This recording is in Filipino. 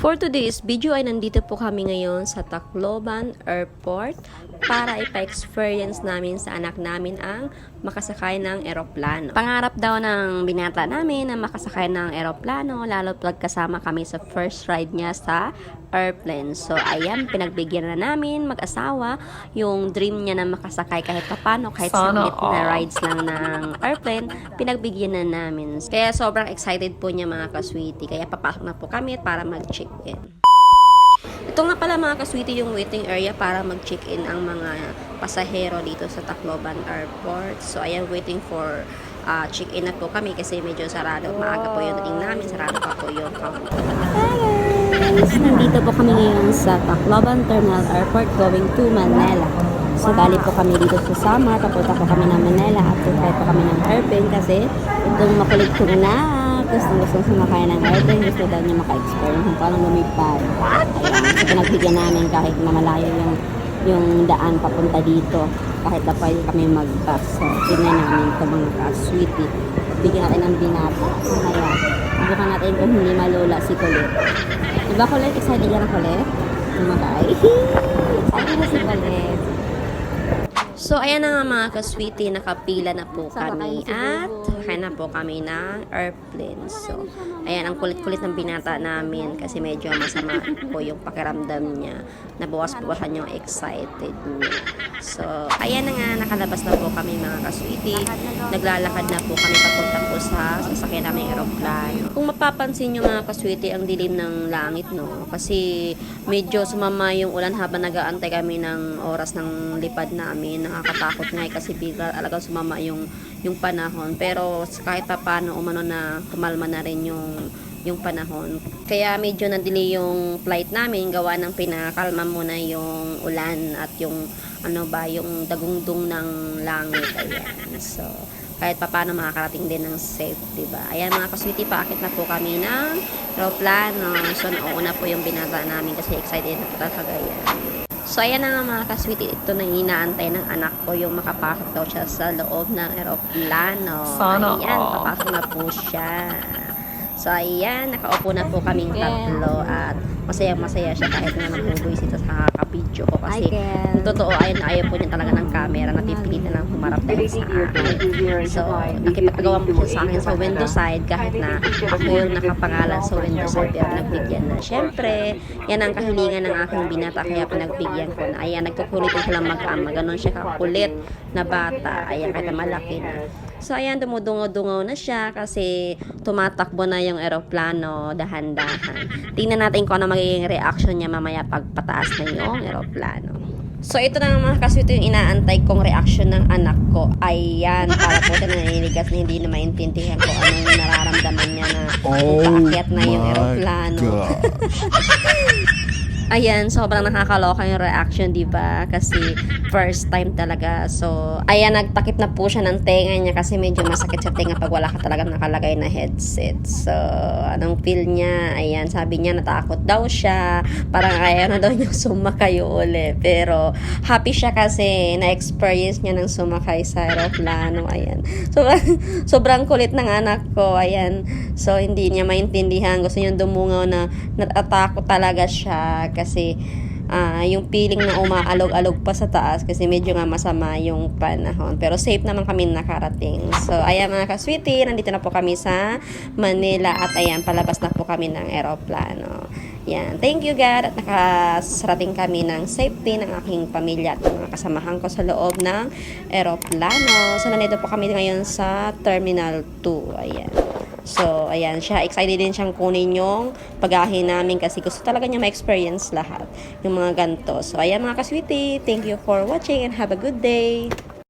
For today's video ay nandito po kami ngayon sa Tacloban Airport para ipa-experience namin sa anak namin ang makasakay ng eroplano. Pangarap daw ng binata namin na makasakay ng eroplano lalo pag kasama kami sa first ride niya sa airplane. So ayan, pinagbigyan na namin mag-asawa yung dream niya na makasakay kahit papano, kahit Sana saglit na rides lang ng airplane, pinagbigyan na namin. Kaya sobrang excited po niya mga kasweetie. Kaya papasok na po kami para mag-check-in. Ito nga pala mga kasweetie yung waiting area para mag-check-in ang mga pasahero dito sa Tacloban Airport. So ayan, waiting for uh, check-in na po kami kasi medyo sarado. Maaga po yung dating namin, sarado pa po yung counter. guys! Nandito po kami ngayon sa Tacloban Terminal Airport going to Manila. So, bali po kami dito sa Samar, papunta po kami ng Manila at sasakay po kami ng airplane kasi itong makulit na gusto gusto sumakay ng airplane, gusto daw niya maka-experience kung paano lumipad. Ayan, so pinagbigyan namin kahit na malayo yung yung daan papunta dito kahit na pwede kami mag-bus. So, tingnan namin ito mga ka-sweetie. Bigyan natin ng binata. Kaya, bukan natin kung hindi malula si Kulit. Diba Kulit? Excited yan ang Kulit? Tumakay. Excited na si Kulit. So, ayan na nga mga ka-sweetie, nakapila na po kami at kaya na po kami ng airplane. So, ayan, ang kulit-kulit ng binata namin kasi medyo masama po yung pakiramdam niya. Nabawas-bawasan yung excited niya. So, ayan na nga, nakalabas na po kami mga ka-sweetie. Naglalakad na po kami papunta po sa sasakyan namin aeroplano. Kung mapapansin nyo mga ka-sweetie, ang dilim ng langit, no? Kasi medyo sumama yung ulan habang nag-aantay kami ng oras ng lipad namin. Nakakatakot nga eh, kasi bigla talagang sumama yung, yung panahon. Pero kahit pa paano, umano na kumalma na rin yung yung panahon. Kaya medyo na-delay yung flight namin gawa ng pinakalma muna yung ulan at yung ano ba, yung dagundong ng langit. Ayan. So, kahit pa paano makakarating din ng safe, di ba? Ayan mga kaswiti, paakit na po kami ng aeroplano. So, nauna po yung binata namin kasi excited na po talaga yan. So, ayan na nga mga kaswiti, ito na inaantay ng anak ko, yung makapasok daw siya sa loob ng aeroplano. Sana ayan, papasok na po siya. So, ayan, nakaupo na po kaming tatlo at masaya-masaya siya kahit nga nagbubuisit sa kakabidyo ko kasi kung totoo ayun ayaw po niya talaga ng camera. Napipilitan lang humarap dahil sa akin. so nakipagagawa po siya sa akin sa window side kahit na ako yung nakapangalan. Sa window side pero nagbigyan na. Syempre yan ang kahilingan ng aking binata kaya pinagbigyan ko na. Ayan nagkukulitin silang magkama. Ganon siya kakulit na bata. Ayan kahit na malaki na So, ayan, dumudungo-dungo na siya kasi tumatakbo na yung eroplano dahan-dahan. Tingnan natin kung ano magiging reaction niya mamaya pag pataas na yung eroplano. So, ito na nga mga kaswito yung inaantay kong reaction ng anak ko. Ayan, para po siya naninigas na hindi na maintindihan ko anong nararamdaman niya na paakyat na yung eroplano. Ayan, sobrang nakakaloka yung reaction, di ba? Kasi first time talaga. So, ayan, nagtakip na po siya ng tenga niya kasi medyo masakit sa tenga pag wala ka talaga nakalagay na headset. So, anong feel niya? Ayan, sabi niya natakot daw siya. Parang ayaw na daw niya sumakay uli. Pero, happy siya kasi na-experience niya ng sumakay sa aeroplano. Ayan. So, sobrang kulit ng anak ko. Ayan. So, hindi niya maintindihan. Gusto niya dumungaw na natatakot talaga siya kasi ah, yung feeling na umaalog-alog pa sa taas kasi medyo nga masama yung panahon. Pero safe naman kami nakarating. So, ayan mga ka-sweetie, nandito na po kami sa Manila at ayan, palabas na po kami ng aeroplano. Yan. Thank you, God. At nakasarating kami ng safety ng aking pamilya at mga kasamahan ko sa loob ng aeroplano. So, nandito po kami ngayon sa Terminal 2. Ayan. So, ayan siya. Excited din siyang kunin yung pagahin namin kasi gusto talaga niya ma-experience lahat. Yung mga ganto. So, ayan mga kaswiti. Thank you for watching and have a good day.